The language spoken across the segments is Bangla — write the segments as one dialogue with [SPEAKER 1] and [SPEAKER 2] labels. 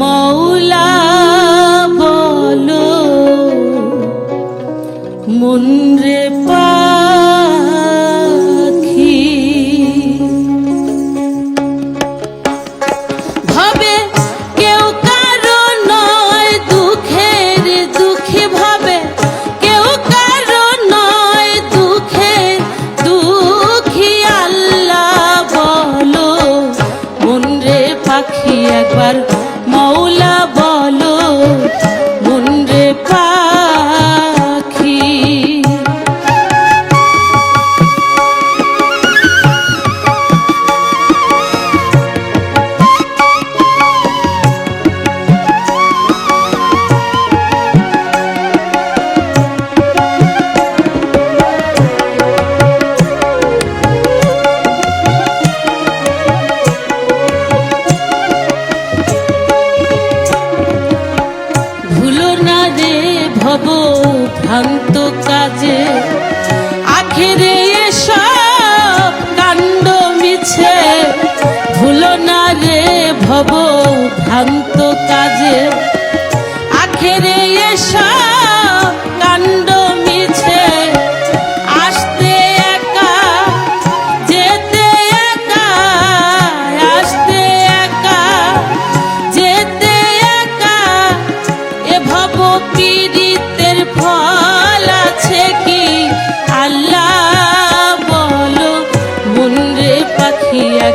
[SPEAKER 1] মৌলা বলো মুন্দ্রে পাখি। ভাবে কেউ কারও নয় দুঃখের দুঃখী, ভাবে কেউ কারও নয় দুঃখের দুঃখী আল্লাহ বলো মুন্দ্রে পাখি একবার মাওলা বলো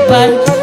[SPEAKER 1] Bye.